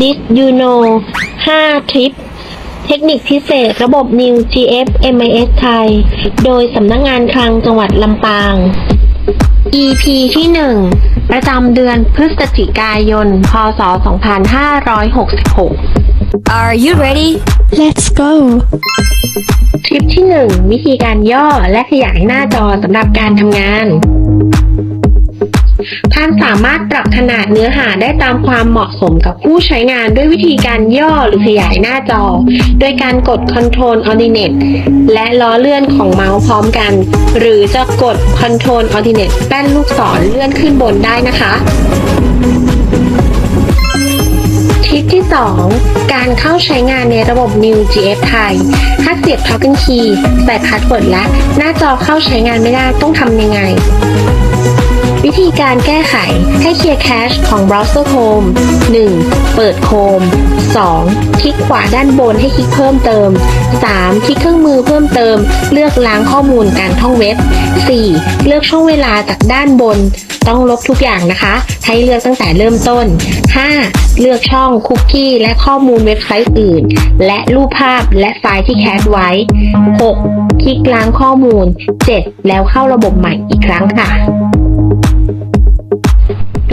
Did you know 5 ทริป เทคนิคพิเศษระบบ New GF MIS ไทย โดยสำนักงานคลังจังหวัดลำปาง EP ที่ 1 ประจำเดือนพฤศจิกายน พศ 2566 Are you ready? Let's go ทริปที่ 1 วิธีการย่อและขยายหน้าจอสำหรับการทำงาน ท่านสามารถปรับขนาดเนื้อหาได้ตามความเหมาะสมกับผู้ใช้งานด้วยวิธีการย่อหรือขยายหน้าจอ โดยการกด Ctrl Alternate และล้อเลื่อนของเมาส์พร้อมกัน หรือจะกด Ctrl Alternate แป้นลูกศรเลื่อนขึ้นบนได้นะคะทริปที่ 2 การเข้าใช้งานในระบบ New GF ไทย ถ้าเสียบ Token Key ใส่พาสเวิร์ดและ หน้าจอเข้าใช้งานไม่ได้ต้องทำยังไง วิธีการแก้ไขให้เคลียร์แคชของ Browser Chrome 1. เปิด Chrome 2. คลิกขวาด้านบนให้คลิกเพิ่มเติม 3. คลิกเครื่องมือเพิ่มเติม เลือกล้างข้อมูลการท่องเว็บ 4. เลือกช่องเวลาจากด้านบน ต้องลบทุกอย่างนะคะ ให้เลือกตั้งแต่เริ่มต้น 5. เลือกช่องคุกกี้และข้อมูลเว็บไซต์อื่น และรูปภาพและไฟล์ที่แคสไว้ 6. คลิกล้างข้อมูล 7. แล้วเข้าระบบใหม่อีกครั้งค่ะ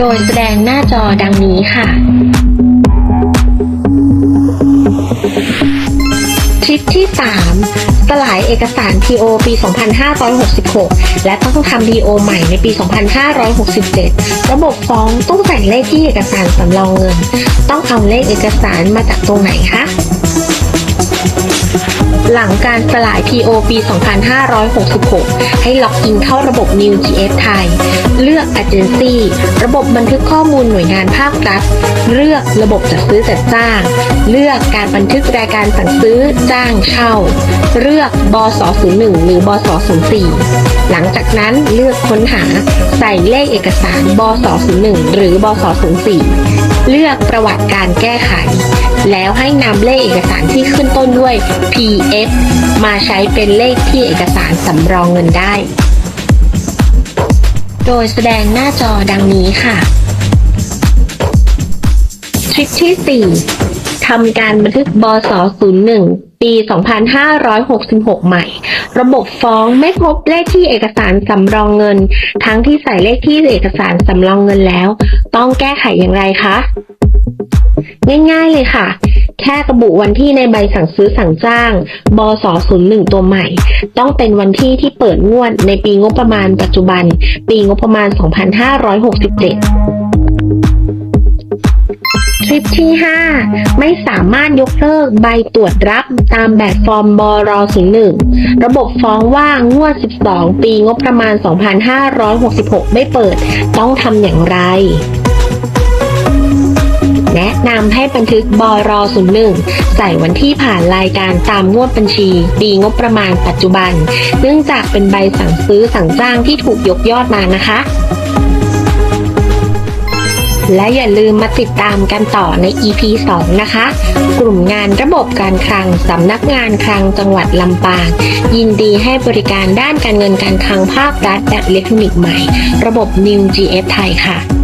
โดยแสดงหน้าจอดังนี้ค่ะ ทริปที่ 3 สลายเอกสาร PO ปี 2566 และต้องทำ PO ใหม่ในปี 2567 ระบบฟ้องต้องใส่เลขที่เอกสารสำรองเงิน ต้องเอาเลขเอกสารมาจากตรงไหนคะ หลังการสลาย PO ปี 2566 ให้ล็อกอินเข้าระบบ New GF ไทย เลือก Agency ระบบบันทึกข้อมูลหน่วยงานภาครัฐ เลือกระบบจัดซื้อจัดจ้าง เลือกการบันทึกรายการสั่งซื้อจ้างเช่า เลือกบส01หรือบส04หลังจากนั้นเลือกค้นหาใส่เลขเอกสารบส01หรือบส04เลือกประวัติการแก้ไข แล้วให้นำเลขเอกสารที่ขึ้นต้นด้วย PF มาใช้เป็นเลขที่เอกสารสำรองเงินได้ โดยแสดงหน้าจอดังนี้ค่ะ ทริคที่ 4 ทำการบันทึกบส01 ปี 2566 ใหม่ ระบบฟ้องไม่พบเลขที่เอกสารสำรองเงิน ทั้งที่ใส่เลขที่เอกสารสำรองเงินแล้ว ต้องแก้ไขอย่างไรคะ ง่ายๆเลยค่ะ แค่ระบุวันที่ในใบสั่งซื้อสั่งจ้าง บส01ตัวใหม่ ต้องเป็นวันที่ที่เปิดงวดในปีงบประมาณปัจจุบัน ปีงบประมาณ 2567ทริปที่ 5 ไม่สามารถยกเลิกใบตรวจรับตามแบบฟอร์มบร01ระบบฟ้องว่างวด 12 ปีงบประมาณ 2566 ไม่เปิด ต้องทำอย่างไร แนะนำให้บันทึกบร01 ใส่วันที่ผ่านรายการตามงวดบัญชี ปีงบประมาณปัจจุบัน เนื่องจากเป็นใบสั่งซื้อสั่งจ้างที่ถูกยกยอดมานะคะ และอย่าลืมมาติดตามกันต่อใน EP 2 นะคะ กลุ่มงานระบบการคลังสำนักงานคลังจังหวัดลำปาง ยินดีให้บริการด้านการเงินการคลังภาครัฐแบบอิเล็กทรอนิกส์ใหม่ ระบบ New GF ไทยค่ะ